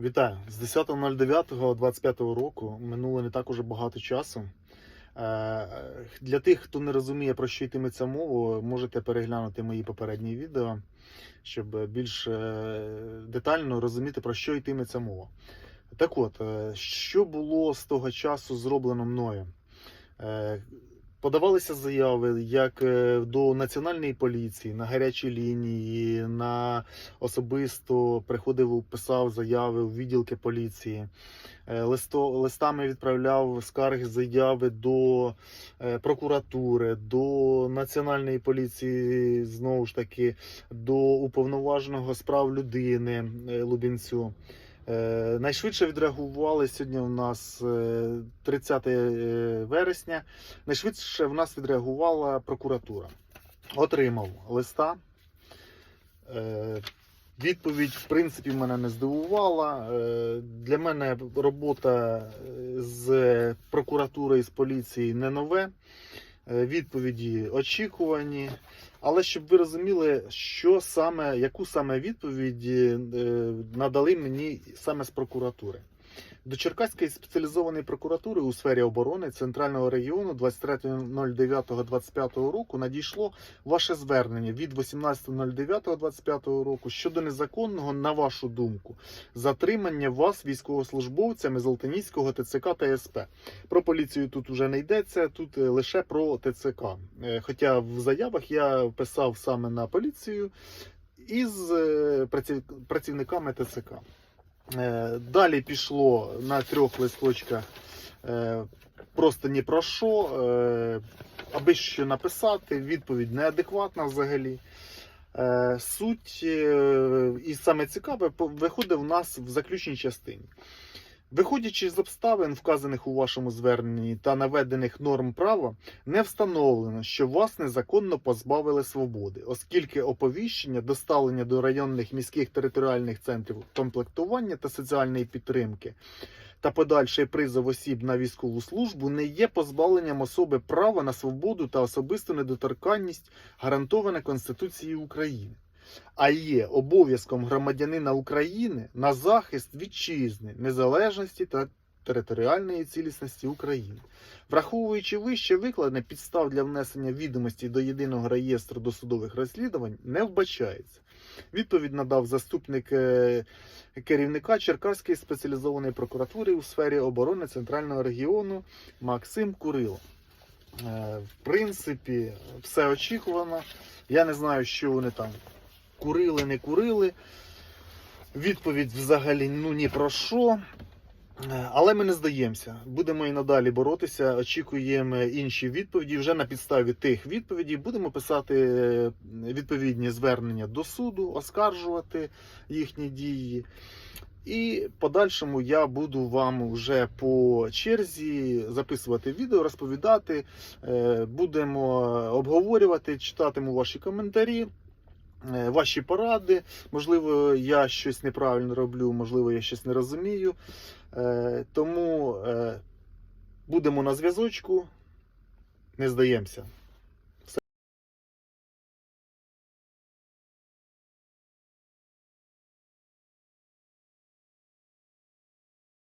Вітаю! З 10.09.25 року минуло не так уже багато часу. Е, Для тих, хто не розуміє, про що йтиметься мова, можете переглянути мої попередні відео, щоб більш е, детально розуміти, про що йтиметься мова. Так от, е, що було з того часу зроблено мною? Подавалися заяви як е, до національної поліції на гарячій лінії, на особисто приходив, писав заяви у відділки поліції. Е, Листо, листами відправляв скарги заяви до е, прокуратури, до національної поліції, знову ж таки, до уповноваженого з прав людини Лубінцю. Е, Найшвидше відреагували сьогодні. У нас е, 30 е, вересня. Найшвидше в нас відреагувала прокуратура. Отримав листа. Е, Відповідь, в принципі, мене не здивувала. Е, Для мене робота е, з прокуратури і з поліції не нове. Е, Відповіді очікувані. Але щоб ви розуміли, що саме, яку саме відповідь е, надали мені саме з прокуратури. До Черкаської спеціалізованої прокуратури у сфері оборони Центрального регіону 23.09.25 року надійшло ваше звернення від 18.09.25 року щодо незаконного, на вашу думку, затримання вас військовослужбовцями Золотоніського ТЦК та СП. Про поліцію тут уже не йдеться, тут е, лише про ТЦК. Е, Хоча в заявах я писав саме на поліцію із е, праців- працівниками ТЦК. Е, Далі пішло на трьох листочках е, просто ні про що, е, аби що написати, відповідь неадекватна взагалі. Суть і саме цікаве виходить в нас в заключній частині. Виходячи з обставин, вказаних у вашому зверненні та наведених норм права, не встановлено, що вас незаконно позбавили свободи, оскільки оповіщення, доставлення до районних міських територіальних центрів комплектування та соціальної підтримки та подальший призов осіб на військову службу не є позбавленням особи права на свободу та особисту недоторканність, гарантоване Конституцією України. А є обов'язком громадянина України на захист вітчизни, незалежності та територіальної цілісності України. Враховуючи вище викладене, підстав для внесення відомості до єдиного реєстру досудових розслідувань не вбачається. Відповідь надав заступник е, керівника Черкаської спеціалізованої прокуратури у сфері оборони Центрального регіону Максим Курило. Е, В принципі, все очікувано. Я не знаю, що вони там курили, не курили. Відповідь взагалі ну ні про що. Е, Але ми не здаємося. Будемо і надалі боротися. Очікуємо інші відповіді. Вже на підставі тих відповідей будемо писати е, відповідні звернення до суду, оскаржувати їхні дії. І подальшому я буду вам вже по черзі записувати відео, розповідати. Е, Будемо обговорювати, читатиму ваші коментарі. Е, Ваші поради, можливо, я щось неправильно роблю, можливо, я щось не розумію. Е, Тому е, будемо на зв'язочку, не здаємося.